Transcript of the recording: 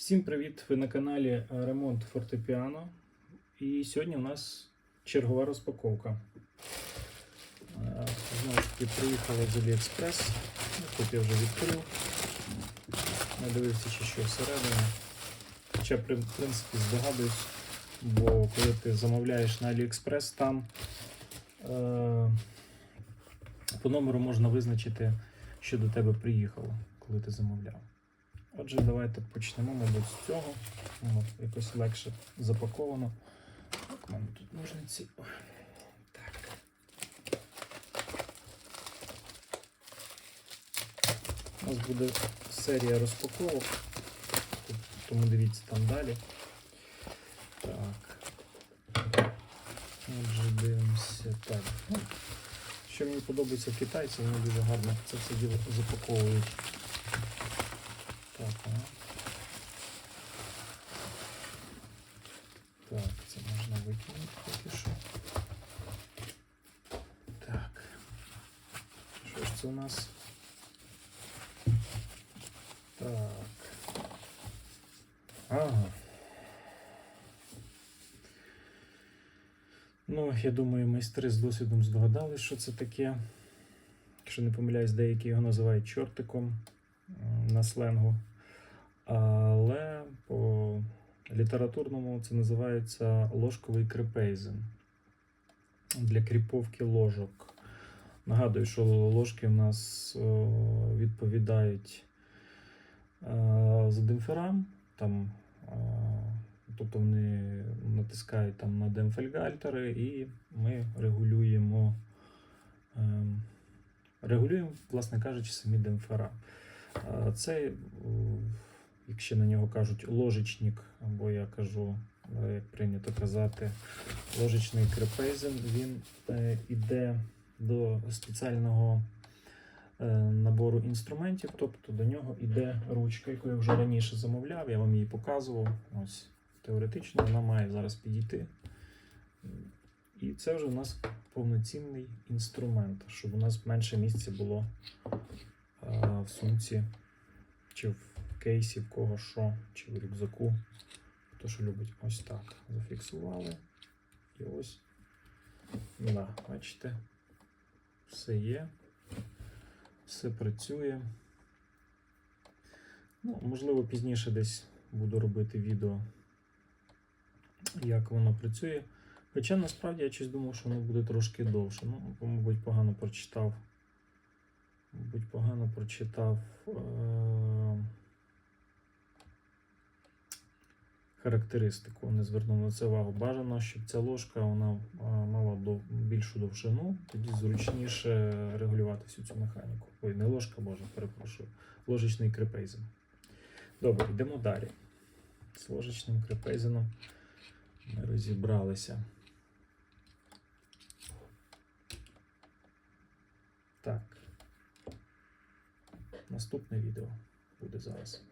Всім привіт! Ви на каналі е, Ремонт Фортепіано. І сьогодні у нас чергова розпаковка. Е, Знову ж таки, приїхала з AliExpress. Ну, Тут я вже відкрив. Не дивився, чи що всередині. Хоча, в принципі, здогадуюсь, бо коли ти замовляєш на AliExpress, там е, по номеру можна визначити, що до тебе приїхало, коли ти замовляв. Отже, давайте почнемо, мабуть, з цього. Воно якось легше запаковано. Так, у мене тут ножниці. Так. У нас буде серія розпаковок, тому дивіться там далі. Так. Отже, дивимося. Так. Ну, що мені подобається в китайців, вони дуже гарно це все діло запаковують. Ага. Так, це можна викинути поки що. Так. Що ж це у нас? Так. Ага. Ну, я думаю, майстри з досвідом здогадались, що це таке. Якщо не помиляюсь, деякі його називають чортиком на сленгу. Але по літературному це називається ложковий крепейзен для кріповки ложок. Нагадую, що ложки в нас відповідають е, за демпферам, там, е, тобто вони натискають там на демпфельгальтери, і ми регулюємо, е, регулюємо, власне кажучи, самі демпфера. Е, Це, е, якщо на нього кажуть ложечник, або я кажу, е, як прийнято казати, ложечний крепейзен, він е, іде до спеціального е, набору інструментів, тобто до нього йде ручка, яку я вже раніше замовляв, я вам її показував. Ось теоретично вона має зараз підійти. І це вже у нас повноцінний інструмент, щоб у нас менше місця було е, в сумці, чи в кейсі, в кого що, чи в рюкзаку. Хто що любить ось так. Зафіксували. І ось. Да, бачите, все є, все працює. Ну, можливо, пізніше десь буду робити відео, як воно працює. Хоча насправді я щось думав, що воно буде трошки довше. Ну, мабуть, погано прочитав. Мабуть, погано прочитав е- характеристику, не звернув на це увагу. Бажано, щоб ця ложка вона мала більшу довжину, тоді зручніше регулювати всю цю механіку. Ой, не ложка, боже, перепрошую. Ложечний крепейзен. Добре, йдемо далі. З ложечним крепейзеном ми розібралися. Так. Наступне відео буде зараз.